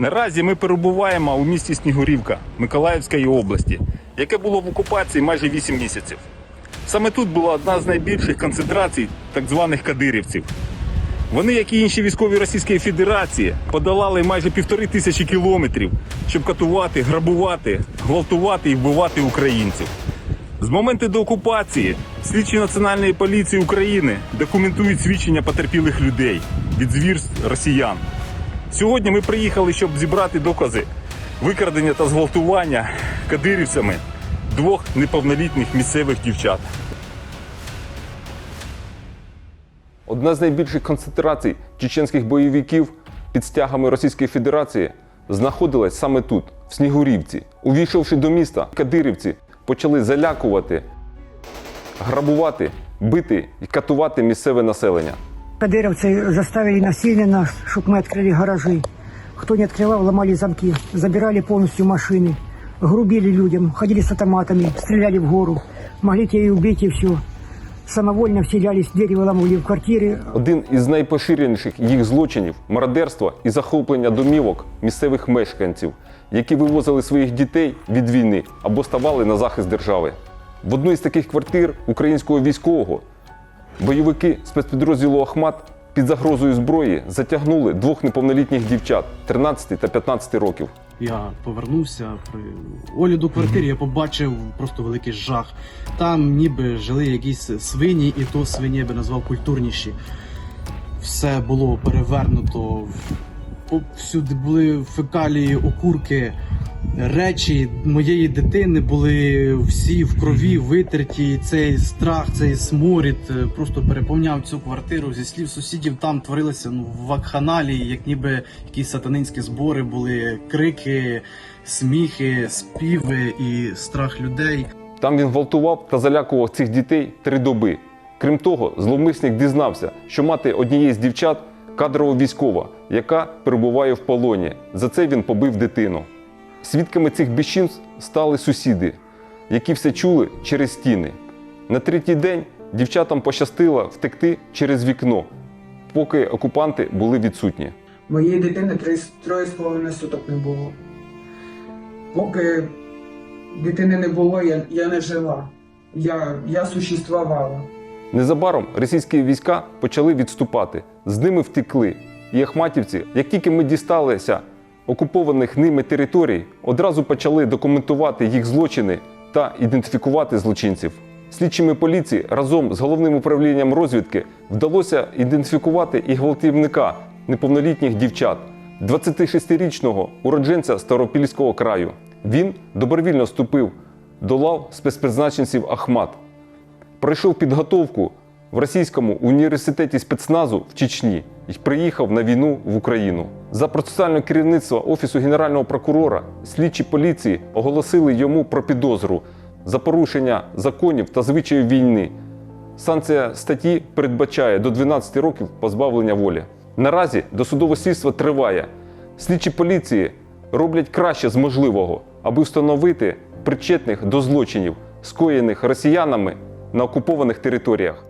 Наразі ми перебуваємо у місті Снігурівка Миколаївської області, яке було в окупації майже 8 місяців. Саме тут була одна з найбільших концентрацій так званих кадирівців. Вони, як і інші військові Російської Федерації, подолали майже півтори тисячі кілометрів, щоб катувати, грабувати, гвалтувати і вбивати українців. З моменту деокупації слідчі Національної поліції України документують свідчення потерпілих людей від звірств росіян. Сьогодні ми приїхали, щоб зібрати докази викрадення та зґвалтування кадирівцями двох неповнолітніх місцевих дівчат. Одна з найбільших концентрацій чеченських бойовиків під стягами Російської Федерації знаходилась саме тут, в Снігурівці. Увійшовши до міста, кадирівці почали залякувати, грабувати, бити і катувати місцеве населення. Кадыровцы заставили насильно, чтобы мы открыли гаражи. Кто не открывал, ломали замки, забирали полностью машины, грубили людям, ходили с автоматами, стреляли в гору. Могли тебя и убить, и все. Самовольно вселялись, двери выламывали в квартиры. Один із найпоширеніших їх злочинів мародерство і захоплення домівок місцевих мешканців, які вивозили своїх дітей від війни або ставали на захист держави. В одну із таких квартир українського військового бойовики спецпідрозділу Ахмат під загрозою зброї затягнули двох неповнолітніх дівчат 13 та 15 років. Я повернувся при огляду квартири, я побачив просто великий жах. Там ніби жили якісь свині, і то свині я би назвав культурніші. Все було перевернуто. Всюди були фекалії, окурки, речі моєї дитини були всі в крові витерті. Цей страх, цей сморід е, просто переповняв цю квартиру. Зі слів сусідів там творилося ну, вакханалії, як ніби якісь сатанинські збори були, крики, сміхи, співи і страх людей. Там він гвалтував та залякував цих дітей три доби. Крім того, зловмисник дізнався, що мати однієї з дівчат кадрова військова, яка перебуває в полоні. За це він побив дитину. Свідками цих безчинств стали сусіди, які все чули через стіни. На третій день дівчатам пощастило втекти через вікно, поки окупанти були відсутні. Моєї дитини троє з половиною суток не було. Поки дитини не було, я, я не жила. Я, я существувала. Незабаром російські війська почали відступати. З ними втекли. І ахматівці, як тільки ми дісталися окупованих ними територій, одразу почали документувати їх злочини та ідентифікувати злочинців. Слідчими поліції разом з головним управлінням розвідки вдалося ідентифікувати і гвалтівника неповнолітніх дівчат, 26-річного уродженця Старопільського краю. Він добровільно вступив до лав спецпризначенців Ахмат пройшов підготовку в російському університеті спецназу в Чечні і приїхав на війну в Україну. За процесуальне керівництво Офісу Генерального прокурора слідчі поліції оголосили йому про підозру за порушення законів та звичаїв війни. Санкція статті передбачає до 12 років позбавлення волі. Наразі досудове слідство триває. Слідчі поліції роблять краще з можливого, аби встановити причетних до злочинів, скоєних росіянами на окупованих територіях.